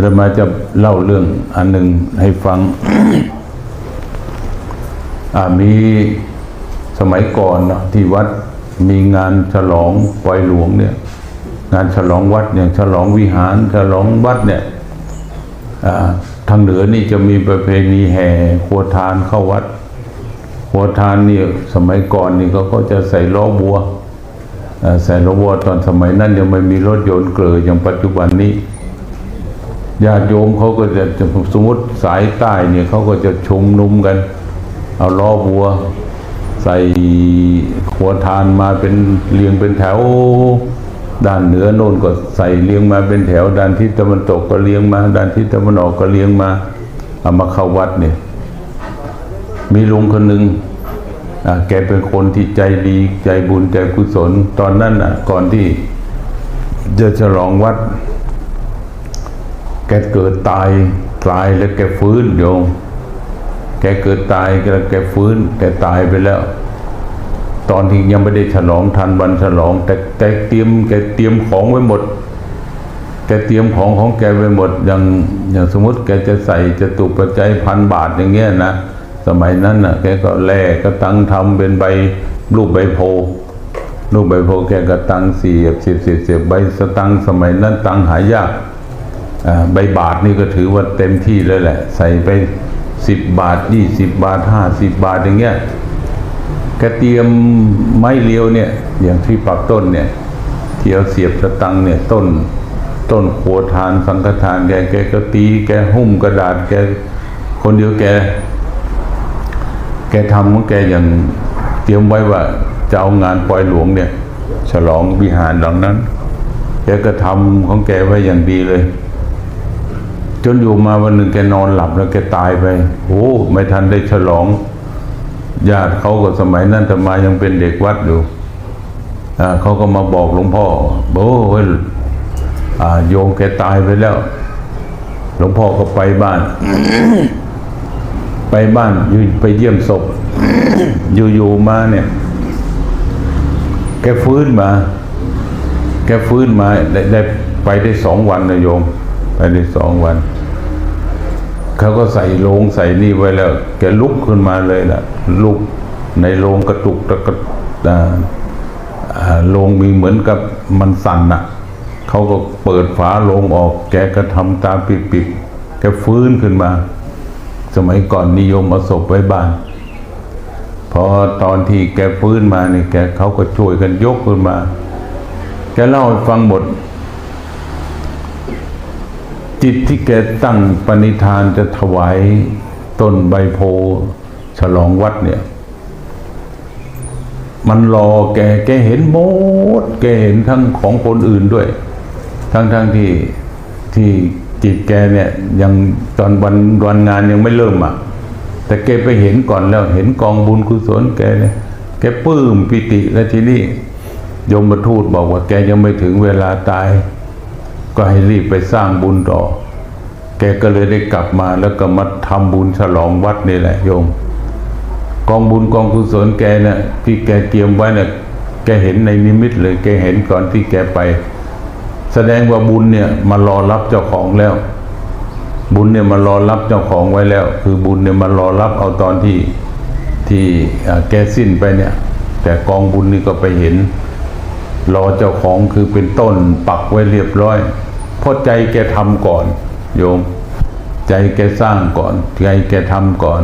เรามาจะเล่าเรื่องอันหนึ่งให้ฟังอ่ามีสมัยก่อนเนะที่วัดมีงานฉลองปล่อยหลวงเนี่ย งานฉลองวัดอย่างฉลองวิหาร ฉลองวัดเนี่ยอ่าทางเหนือนี่จะมีประเพณีแห่ครัวทานเข้าวัดครัวทานนี่สมัยก่อนนี่เขาก็จะใส่ล้อบัวใส่ล้อบัวตอนสมัยนั้นยังไม่มีรถยนต์เกลืออย่างปัจจุบันนี้ ญาติโยมเขาก็จะสมมติสายใต้เนี่ยเขาก็จะชุมนุมกัน เอาล้อบัว ใส่ขัวทานมาเป็นเรียงเป็นแถว ด้านเหนือโน่นก็ใส่เรียงมาเป็นแถว ด้านทิศตะวันตกก็เรียงมา ด้านทิศตะวันออกก็เรียงมาเอามาเข้าวัดเนี่ยมีลุงคนหนึ่งอ่าแกเป็นคนที่ใจดีใจบุญใจกุศล ตอนนั้นอะ ก่อนที่จะฉลองวัด แกเกิดตายตายแล้วแกฟื้นโยมแกเกิดตายแล้วแกฟื้นแกตายไปแล้ว ตอนที่ยังไม่ได้ฉลองทันวันฉลอง แต่แกเตรียมแกเตรียมของไว้หมดแกเตรียมของของแกไว้หมดอย่างอย่างสมมติแกจะใส่จะตุปัจจัยพันบาทอย่างเงี้ยนะสมัยนั้นน่ะแกก็แลกก็ตั้งทำเป็นใบรูปใบโพรูปใบโพแกก็ตั้งสียบเสียบสียบสียบใบสตังสมัยนั้นตังหายาก ใบบาทนี่ก็ถือว่าเต็มที่แล้วแหละ ใส่ไปสิบบาทยี่สิบบาทห้าสิบบาทอย่างเงี้ยแกเตียมไม้เลียวเนี่ย อย่างที่ปักต้นเนี่ยที่เอาเสียบสตังเนี่ยต้น ต้นขัวทานสังฆทานแกแกก็ตีแกหุ้มกระดาษแกคนเดียวแก แกทำของแกอย่างเตรียมไว้ว่าจะเอางานปล่อยหลวงเนี่ย ฉลองวิหารหลังนั้นแกก็ทำของแกไว้อย่างดีเลย จนอยู่มาวันหนึ่งแกนอนหลับแล้วแกตายไปโอ้ไม่ทันได้ฉลองญาติเขาก็สมัยนั้นธรรมายังเป็นเด็กวัดอยู่อ่าเขาก็มาบอกหลวงพ่อโอ้ยโยมแกตายไปแล้ว หลวงพ่อก็ไปบ้าน ไปบ้านยู่ไปเยี่ยมศพ อยู่ๆมาเนี่ย แกฟื้นมา แกฟื้นมาได้ได้ไปได้สองวันนะโยม ไปได้สองวัน เขาก็ใส่โลงใส่นี่ไว้แล้ว แกลุกขึ้นมาเลยล่ะลุกในโลงกระตุกตะกระโลงมีเหมือนกับมันสั่นน่ะเขาก็เปิดฝาโลงออก แกก็ทำตาปิดๆแกฟื้นขึ้นมา สมัยก่อนนิยมเอาศพไว้บ้านพอตอนที่แกฟื้นมาเนี่ยแกเขาก็ช่วยกันยกขึ้นมา แกเล่าให้ฟังหมด จิตที่แกตั้งปณิธานจะถวายต้นใบโพฉลองวัดเนี่ย มันรอแกแกเห็นหมด แกเห็นทั้งของคนอื่นด้วย ทั้งทั้งที่ที่จิตแกเนี่ยยังตอนวันวันงานยังไม่เริ่มอะ แต่แกไปเห็นก่อนแล้วเห็นกองบุญกุศลแกเนี่ยแกปลื้มปิติแล้วทีนี้ยมทูตบอกว่าแกยังไม่ถึงเวลาตาย ก็ให้รีบไปสร้างบุญต่อ แกก็เลยได้กลับมาแล้วก็มาทำบุญฉลองวัดนี่แหละโยม กองบุญกองกุศลแกเนี่ยที่แกเตรียมไว้เนี่ยแกเห็นในนิมิตเลยแกเห็นก่อนที่แกไป แสดงว่าบุญเนี่ยมารอรับเจ้าของแล้ว บุญเนี่ยมารอรับเจ้าของไว้แล้ว คือบุญเนี่ยมารอรับเอาตอนที่ที่แกสิ้นไปเนี่ย แต่กองบุญนี่ก็ไปเห็น รอเจ้าของคือเป็นต้นปักไว้เรียบร้อยเพราะใจแกทำก่อน โยม ใจแกสร้างก่อน ใจแกทำก่อน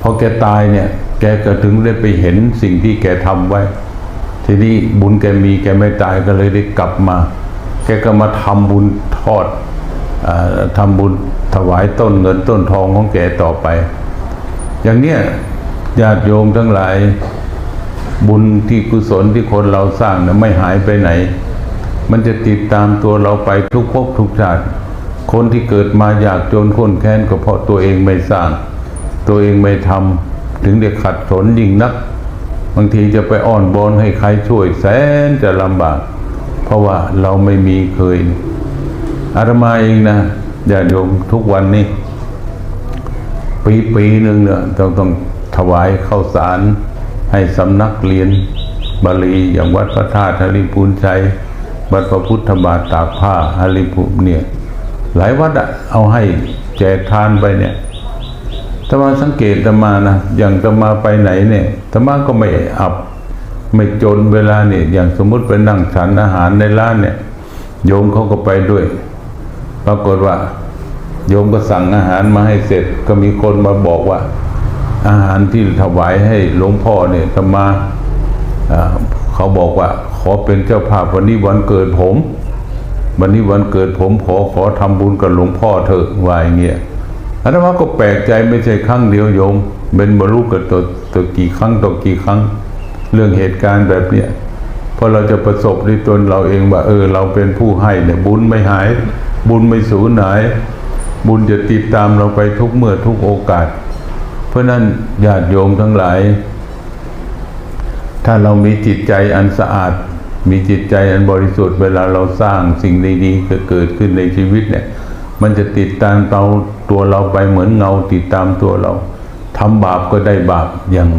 พอแกตายเนี่ย แกก็ถึงได้ไปเห็นสิ่งที่แกทำไว้ ทีนี้บุญแกมีแกไม่ตายก็เลยได้กลับมา แกก็มาทำบุญทอดอทำบุญถวายต้นเงินต้นทองของแกต่อไป อย่างเนี้ยญาติโยมทั้งหลาย บุญที่กุศลที่คนเราสร้างนะไม่หายไปไหน มันจะติดตามตัวเราไปทุกภพทุกชาติ คนที่เกิดมาอยากจนข้นแค้นก็เพราะตัวเองไม่สร้าง ตัวเองไม่ทำถึงได้ขัดสนยิ่งนัก บางทีจะไปอ้อนบอนให้ใครช่วยแสนจะลำบาก เพราะว่าเราไม่มีเคย อาตมาเองนะญาติโยมทุกวันนี้ ปีปีหนึ่งเนี่ยต้องต้องถวายข้าวสาร ให้สำนักเรียนบาลีอย่างวัดพระธาตุฮริพูนชัยวัดพระพุทธบาทตากผ้าฮริพูเนี่ยหลายวัดอะเอาให้แจกทานไปเนี่ยธรรมาสังเกตธรรมานะอย่างธรรมาไปไหนเนี่ยธรรมาก็ไม่อับไม่จนเวลาเนี่ยอย่างสมมุติไปนั่งฉันอาหารในร้านเนี่ยโยมเขาก็ไปด้วย ปรากฏว่า โยมก็สั่งอาหารมาให้เสร็จก็มีคนมาบอกว่า อาหารที่ถวายให้หลวงพ่อเนี่ยธรรมาเขาบอกว่า ขอเป็นเจ้าภาพวันนี้วันเกิดผม วันนี้วันเกิดผมขอขอทำบุญกับหลวงพ่อเถอะวายเงี้ยอาตมาก็แปลกใจไม่ใช่ครั้งเดียวโยมเป็นบรรลุกับตัวตัวกี่ครั้งต่อกี่ครั้ง เรื่องเหตุการณ์แบบเนี้ยพราะเราจะประสบด้วยตนเราเองว่า เออ เราเป็นผู้ให้เนี่ยบุญไม่หาย บุญไม่สูญหาย บุญจะติดตามเราไปทุกเมื่อทุกโอกาส ราะนั้นญาติโยมทั้งหลาย ถ้าเรามีจิตใจอันสะอาด มีจิตใจอันบริสุทธิ์เวลาเราสร้างสิ่งดีๆเกิดขึ้นในชีวิตเนี่ย มันจะติดตามเราตัวเราไปเหมือนเงาติดตามตัวเราทำบาปก็ได้บาปอย่าง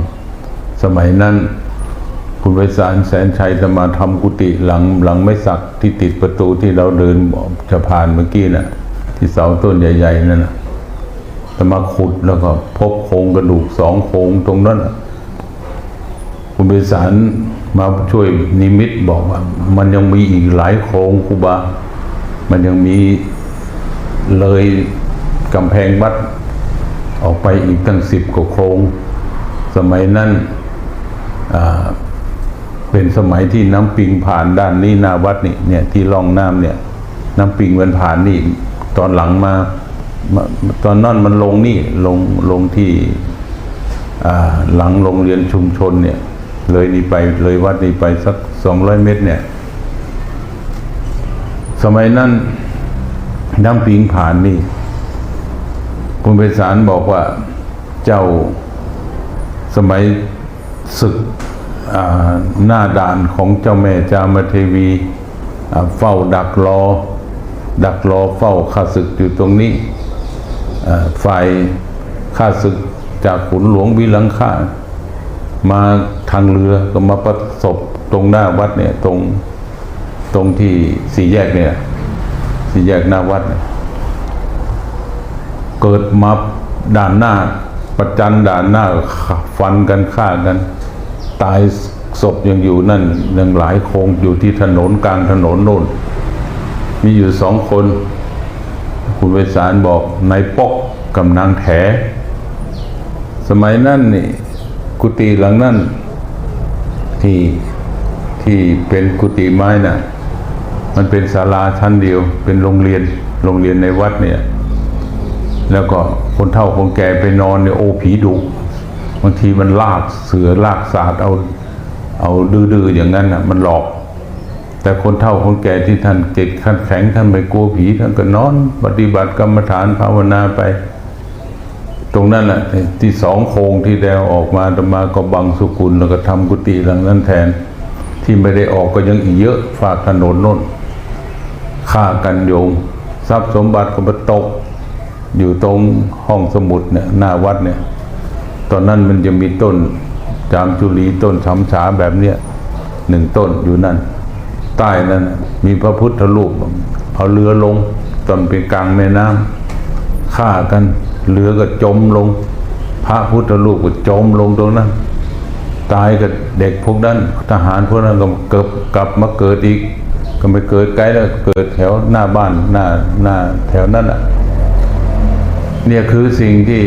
สมัยนั้น คุณไพศาลแสนชัยจะมาทำกุฏิหลังหลังไม่สักที่ติดประตูที่เราเดินจะผ่านเมื่อกี้น่ะ ที่เสาต้นใหญ่ ๆนั่นน่ะ จะมาขุดแล้วก็พบโครงกระดูกสองโครงตรงนั้นคุณเบสารมาช่วยนิมิตบอกว่า มันยังมีอีกหลายโครงคูบา มันยังมีเลยกำแพงวัด ออกไปอีกตั้งสิบกว่าโครง สมัยนั้นเป็นสมัยที่น้ำปิงผ่านด้านนี้หน้าวัดนี่เนี่ยที่ร่องน้ำเนี่ย น้ำปิงมันผ่านนี่ตอนหลังมา ตอนนั้นมันลงนี่ลงลงที่หลังโรงเรียนชุมชนเนี่ย เลยนี่ไปเลยวัดนี่ไปสักสองร้อยเมตรเนี่ย สมัยนั้นน้ำปิงผ่านนี่คุณไพศาลบอกว่าเจ้าสมัยศึกหน้าด่านของเจ้าแม่จามเทวีเฝ้าดักรอ ดักรอเฝ้าข้าศึกอยู่ตรงนี้ ฝ่ายข้าศึกจากขุนหลวงวิลังค่ามาทางเรือก็มาประสบตรงหน้าวัดเนี่ยตรงตรงที่สี่แยกเนี่ยสี่แยกหน้าวัดเนี่ยเกิดมาด่านหน้าประจันด่านหน้าฟันกันฆ่ากัน ตายศพยังอยู่นั่นยังหลายโคงอยู่ที่ถนนกลางถนนโน่น มีอยู่สองคน คุณไพศาลบอกนายปกกับนางแถ สมัยนั้นนี่กุฏิหลังนั้น ที่ที่เป็นกุฏิไม้น่ะ มันเป็นศาลาชั้นเดียว เป็นโรงเรียนโรงเรียนในวัดเนี่ย แล้วก็คนเฒ่าคนแก่ไปนอนเนี่ยโอผีดุบางทีมันลากเสือลากสาดเอาเอาดื้อๆอย่างนั้นน่ะ มันหลอก แต่คนเฒ่าคนแก่ที่ท่านเจ็ดขั้นแข็งท่านไม่กลัวผีท่านก็นอน ปฏิบัติกรรมฐานภาวนาไป ตรงนั้นแหละที่สองโคงที่แดวออกมาตมาก็บังสุกุลแล้วก็ทำกุฏิหลังนั้นแทน ที่ไม่ได้ออกก็ยังอีกเยอะฝากถนนน่นฆ่ากันโยง ทรัพย์สมบัติก็มาตก อยู่ตรงห้องสมุดเนี่ยหน้าวัดเนี่ยตอนนั้นมันจะมีต้นจามจุลีต้นชำฉาแบบเนี้ยหนึ่งต้นอยู่นั่น ใต้นั้น มีพระพุทธรูปเอาเรือลงตอนเป็นกลางแม่น้ำฆ่ากันเรือก็จมลง พระพุทธรูปก็จมลงตรงนั้น ตายกับเด็กพวกนั้น ทหารพวกนั้นก็เกิดกลับมาเกิดอีก ก็ไม่เกิดไกลแล้วเกิดแถวหน้าบ้านหน้าหน้าแถวนั้นอะเนี่ยคือสิ่งที่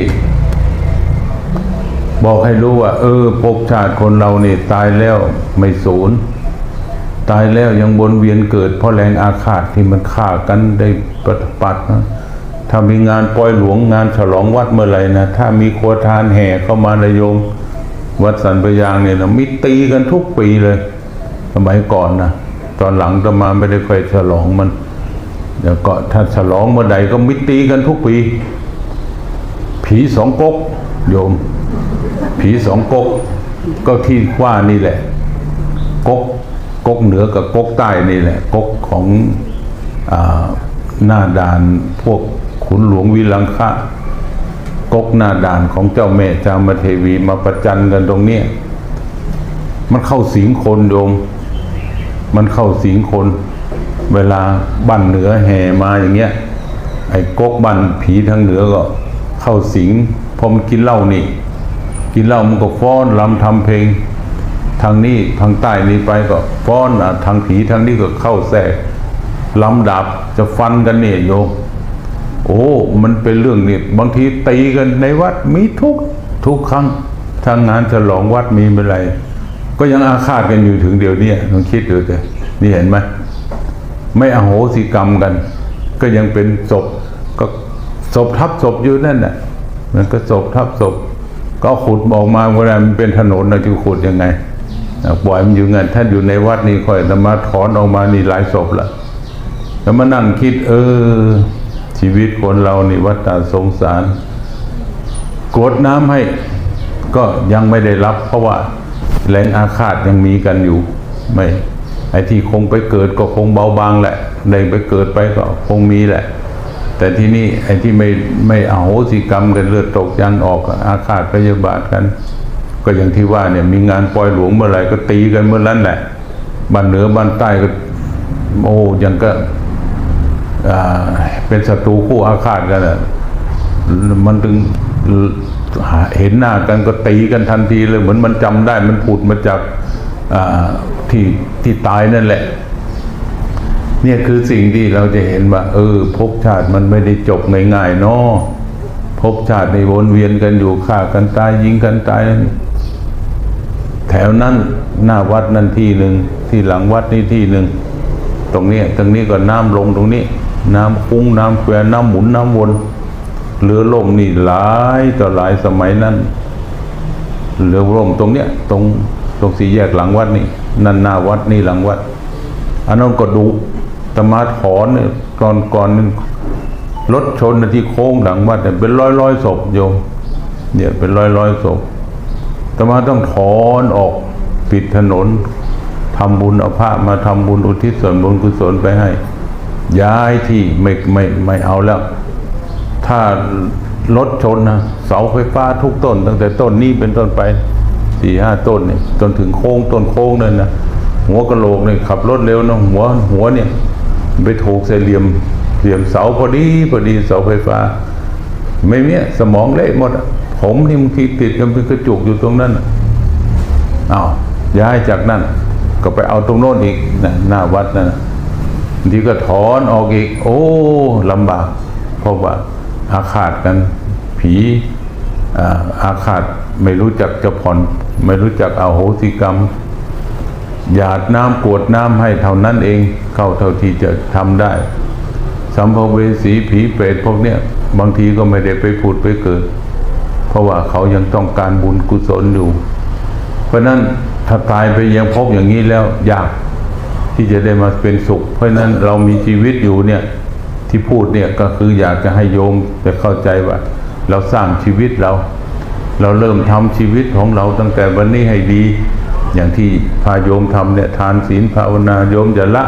บอกให้รู้ว่า เออภพชาติคนเรานี่ตายแล้วไม่สูญ ตายแล้วยังวนเวียนเกิด เพราะแรงอาฆาตที่มันฆ่ากันได้ปฏิปัดนะถ้ามีงานปล่อยหลวงงานฉลองวัดเมื่อไหร่นะถ้ามีครัวทานแห่เข้ามาในโยม วัดสันปยางเนี่ยนะมีตีกันทุกปีเลย สมัยก่อนนะตอนหลังจะมาไม่ได้ค่อยฉลองมันเดี๋ยวก็ถ้าฉลองเมื่อใดก็มิตีกันทุกปี ผีสองก๊กโยม ผีสองก๊กก็ที่ว่านี่แหละก๊ก ก๊กเหนือกับก๊กใต้นี่แหละก๊กของอหน้าด่านพวกขุนหลวงวิลังคะก๊กหน้าด่านของเจ้าแม่จามเทวีมาประจันกันตรงเนี้ยมันเข้าสิงคนโยม มันเข้าสิงคน เวลาบ้านเหนือแห่มาอย่างเงี้ย ไอ้กกบันผีทางเหนือก็เข้าสิงพอมันกินเหล้านี่ กินเหล้ามันก็ฟ้อนรำทำเพลง ทางนี้ทางใต้นี้ไปก็ฟ้อนอะทางผีทางนี้ก็เข้าแทรกลำดับจะฟันกันเนี่ยโยมโอ้ มันเป็นเรื่องนี่บางทีตีกันในวัดมีทุกทุกครั้งทางงานฉลองวัดมีเป็นไร ก็ยังอาฆาตกันอยู่ถึงเดี๋ยวนี้ลองคิดดูเถอะนี่เห็นไหมไม่อโหสิกรรมกัน ก็ยังเป็นศพก็ศพทับศพอยู่นั่นน่ะมันก็ศพทับศพก็ขุดบอกมาเวลามันเป็นถนนเราจะขุดยังไง ปล่อยมันอยู่เงินท่าอยู่ในวัดนี่คอยนำมาถอนออกมานี่หลายศพละแล้วมานั่งคิด เออ ชีวิตคนเรานี่วัฏฏะสงสารกรดน้ำให้ก็ยังไม่ได้รับ เพราะว่าแรงอาฆาตยังมีกันอยู่ ไม่ไอ้ที่คงไปเกิดก็คงเบาบางแหละได้ไปเกิดไปก็คงมีแหละ แต่ที่นี่ไอ้ที่ไม่ไม่เอาโหสิกรรมกันเลือดตกยันออกอาฆาตพยาบาทกัน ก็อย่างที่ว่าเนี่ยมีงานปล่อยหลวงเมื่อไหร่ก็ตีกันเมื่อนั้นแหละบ้านเหนือบ้านใต้ก็โอ้ยังก็เป็นศัตรูคู่อาฆาตกันอะมันถึงเห็นหน้ากันก็ตีกันทันทีเลยเหมือนมันจำได้มันผุดมาจากที่ที่ตายนั่นแหละ เนี่ยคือสิ่งที่เราจะเห็นว่า เออภพชาติมันไม่ได้จบง่ายๆเนาะภพชาติในวนเวียนกันอยู่ฆ่ากันตายยิงกันตาย แถวนั้นหน้าวัดนั่นที่หนึ่งที่หลังวัดนี่ที่หนึ่งตรงนี้ตรงนี้ก็น้ำลงตรงนี้ น้ำคุ้งน้ำแควน้ำหมุนน้ำวนเรือล่มนี่หลายต่อหลายสมัยนั้นเรือล่มตรงเนี้ยตรงตรงสี่แยกหลังวัดนี่นั่นหน้าวัดนี่หลังวัดอันนั้นก็ดูตมาถอนเนี่ยก่อนก่อนนึงรถชนที่โค้งหลังวัดเนี่ยเป็นร้อยร้อยศพโยมเนี่ยเป็นร้อยร้อยศพ ตมาต้องถอนออกปิดถนนทำบุญเอาพระมาทำบุญอุทิศส่วนบุญกุศลไปให้ ย้ายที่ไม่ไม่ไม่เอาแล้ว ถ้ารถชนนะเสาไฟฟ้าทุกต้น ตั้งแต่ต้นนี้เป็นต้นไปสี่ห้าต้นเนี่ยจนถึงโค้งต้นโค้งนั่นนะหัวกระโหลกเนี่ยขับรถเร็วนะหัวหัวเนี่ย ไปถูกใส่เหลี่ยมเหลี่ยมเสาพอดีพอดีเสาไฟฟ้า ไม่เนี้ยสมองเละหมดอะ ผมนี่บางทีติดกันเป็นกระจุกอยู่ตรงนั้นอะอ้าวย้ายจากนั่น ก็ไปเอาตรงโน้นอีกนะหน้าวัดนั่นบางทีก็ถอนออกอีก โอ้ลำบาก เพราะว่าอาฆาตกัน ผีอาอาฆาตไม่รู้จักจะผ่อน ไม่รู้จักเอาโหสิกรรมหยาดน้ำกวดน้ำให้เท่านั้นเองเข้าเท่าที่จะทำได้ สัมภเวสีผีเปรตพวกเนี้ยบางทีก็ไม่ได้ไปผุดไปเกิด เพราะว่าเขายังต้องการบุญกุศลอยู่ เพราะนั้นถ้าตายไปยังพบอย่างนี้แล้วยากที่จะได้มาเป็นสุข เพราะนั้นเรามีชีวิตอยู่เนี่ยที่พูดเนี่ยก็คืออยากจะให้โยมไปเข้าใจว่า เราสร้างชีวิตเรา เราเริ่มทำชีวิตของเราตั้งแต่วันนี้ให้ดี อย่างที่พาโยมทำเนี่ยทานศีลภาวนาโยมจะละ